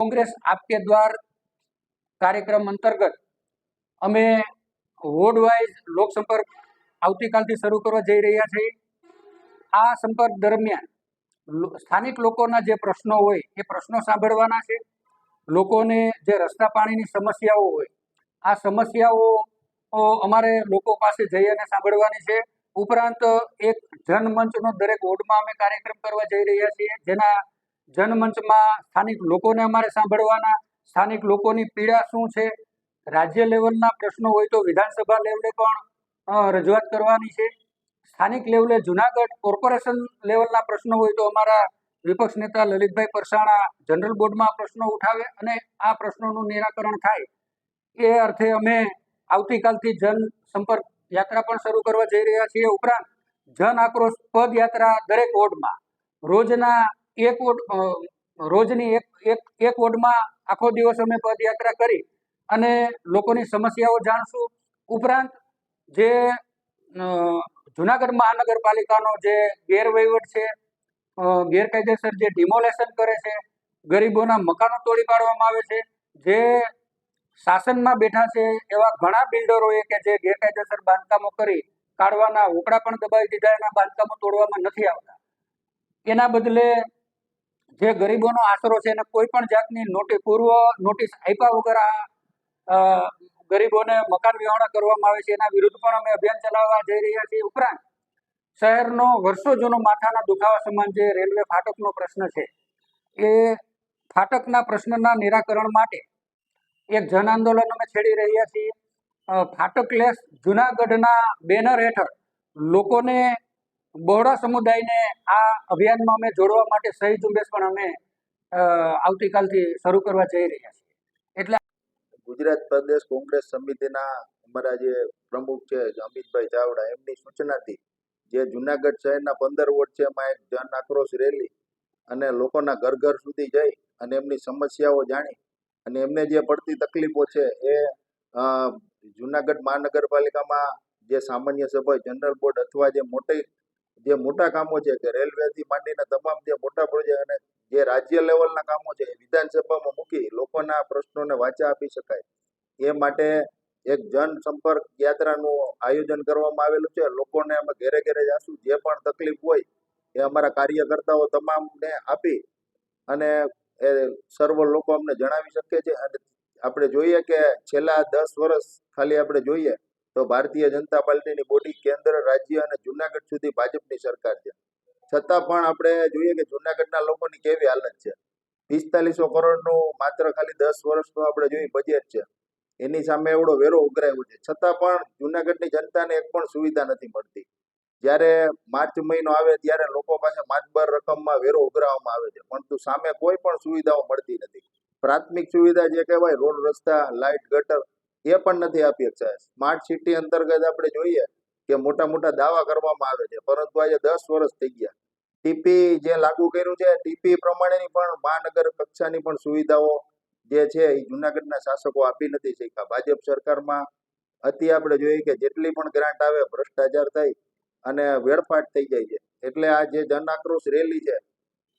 કોંગ્રેસ આપકે દ્વાર કાર્યક્રમ અંતર્ગત અમે વોર્ડ વાઇઝ લોકસંપર્ક આવતીકાલથી શરૂ કરવા જઈ રહ્યા છીએ. આ સંપર્ક દરમિયાન સ્થાનિક લોકોના જે પ્રશ્નો હોય એ પ્રશ્નો સાંભળવાના છે. લોકોને જે રસ્તા પાણીની સમસ્યાઓ હોય, આ સમસ્યાઓ અમારે લોકો પાસે જઈ અને સાંભળવાની છે. ઉપરાંત એક જનમંચનો દરેક વોર્ડમાં અમે કાર્યક્રમ કરવા જઈ રહ્યા છીએ. જેના જનમંચમાં સ્થાનિક લોકોને અમારે સાંભળવાના, સ્થાનિક લોકોની પીડા શું છે? રાજ્ય લેવલના પ્રશ્નો હોય તો વિધાનસભા લેવલે પણ રજૂઆત કરવાની છે. સ્થાનિક લેવલે જુનાગઢ કોર્પોરેશન લેવલના પ્રશ્નો હોય તો અમારા વિપક્ષ નેતા લલિતભાઈ પરસાણા જનરલ બોર્ડમાં પ્રશ્નો ઉઠાવે અને આ પ્રશ્નોનું નિરાકરણ થાય. એ અર્થે અમે આવતીકાલથી જન સંપર્ક યાત્રા પણ શરૂ કરવા જઈ રહ્યા છીએ ઉપરાંત જન આક્રોશ પદયાત્રા દરેક વોર્ડમાં. રોજના એક વોર્ડ રોજની એક એક એક વોર્ડમાં આખો દિવસ અમે પદયાત્રા કરી અને લોકોની સમસ્યાઓ જાણશું. ઉપરાંત જે જુનાગઢ મહાનગરપાલિકાનો જે ગેરવહીવટ છે ગેરકાયદેસર જે ડિમોલેશન કરે છે, ગરીબોના મકાનો તોડી પાડવામાં આવે છે, જે શાસનમાં બેઠા છે એવા ઘણા બિલ્ડરોએ કે જે ગેરકાયદેસર બાંધકામો કરી કાઢવાના ઓકડા પણ દબાવી દીધા, એના બાંધકામો તોડવામાં નથી આવતા. એના બદલે જે ગરીબોનો આશરો છે એને કોઈ પણ જાતની નોટિસ પૂર્વ નોટિસ આપ્યા વગર આ ગરીબોને મકાન વિહોણા કરવામાં આવે છે. એના વિરુદ્ધ પણ અમે અભિયાન ચલાવવા જઈ રહ્યા છીએ. ઉપરાંત, શહેરનો વર્ષો જૂનો માથાના દુખાવા સમાન જે રેલવે ફાટકનો પ્રશ્ન છે, એ ફાટકના પ્રશ્નના નિરાકરણ માટે એક જન આંદોલન અમે છેડી રહ્યા છીએ. ફાટક ફાટકલેસ જુનાગઢના બેનર હેઠળ લોકોને બહોળા સમુદાયને આ અભિયાનમાં અમે જોડવા માટે સહી ઝુંબેશ પણ અમે આવતીકાલથી શરૂ કરવા જઈ રહ્યા છીએ. એટલે ગુજરાત પ્રદેશ કોંગ્રેસ સમિતિના અમારા જે પ્રમુખ છે, અમિતભાઈ ચાવડા, એમની સૂચનાથી જે જુનાગઢ શહેરના પંદર વોર્ડ છે, એમાં એક જન આક્રોશ રેલી અને લોકોના ઘર ઘર સુધી જઈ અને એમની સમસ્યાઓ જાણી અને એમને જે પડતી તકલીફો છે એ જુનાગઢ મહાનગરપાલિકામાં જે સામાન્ય સભા જનરલ બોર્ડ અથવા જે મોટી જે મોટા કામો છે કે રેલવેથી માંડીને તમામ જે મોટા પ્રોજેક્ટ અને જે રાજ્ય લેવલના કામો છે એ વિધાનસભામાં મૂકી લોકોના પ્રશ્નોને વાચા આપી શકાય. એ માટે એક જનસંપર્ક યાત્રાનું આયોજન કરવામાં આવેલું છે. લોકોને અમે ઘેરે ઘેરે જાશું. જે પણ તકલીફ હોય એ અમારા કાર્યકર્તાઓ તમામને આપી અને એ સર્વ લોકો અમને જણાવી શકે છે અને આપણે જોઈએ કે છેલ્લા દસ વર્ષ ખાલી આપણે જોઈએ તો ભારતીય જનતા પાર્ટીની બોડી કેન્દ્ર, રાજ્ય અને જુનાગઢ સુધી ભાજપની સરકાર છે. છતાં પણ આપણે જોઈએ કે જુનાગઢના લોકોની કેવી હાલત છે. પિસ્તાલીસો કરોડનું માત્ર ખાલી દસ વર્ષનું આપણે જોઈએ બજેટ છે. એની સામે એવડો વેરો ઉઘરાયો છે. છતાં પણ જુનાગઢની જનતાને એક પણ સુવિધા નથી મળતી. જ્યારે માર્ચ મહિનો આવે ત્યારે લોકો પાસે માતબર રકમમાં વેરો ઉઘરાવવામાં આવે છે. પરંતુ સામે કોઈ પણ સુવિધાઓ મળતી નથી. પ્રાથમિક સુવિધા જે કહેવાય, રોડ રસ્તા લાઇટ ગટર એ પણ નથી આપી શકતા. સ્માર્ટ સિટી અંતર્ગત આપણે જોઈએ કે મોટા મોટા દાવા કરવામાં આવે છે. પરંતુ આજે દસ વર્ષ થઈ ગયા. ટીપી જે લાગુ કર્યું છે ટીપી પ્રમાણેની પણ મહાનગર કક્ષાની પણ સુવિધાઓ જે છે એ જુનાગઢના શાસકો આપી નથી શક્યા. ભાજપ સરકારમાં અતિ આપણે જોઈએ કે જેટલી પણ ગ્રાન્ટ આવે, ભ્રષ્ટાચાર થઈ અને વેડફાટ થઈ જાય છે. એટલે આ જે જન આક્રોશ રેલી છે,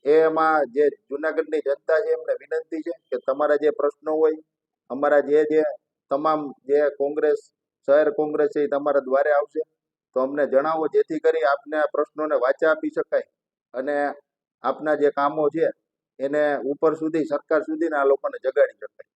એમાં જે જુનાગઢની જનતા છે એમને વિનંતી છે કે તમારા જે પ્રશ્નો હોય, અમારા જે જે તમામ જે કોંગ્રેસ, શહેર કોંગ્રેસ છે એ તમારા દ્વારે આવશે. તો અમને જણાવો જેથી કરી આપને આ પ્રશ્નોને વાચા આપી શકાય અને આપના જે કામો છે એને ઉપર સુધી, સરકાર સુધીને આ લોકોને જગાડી શકાય.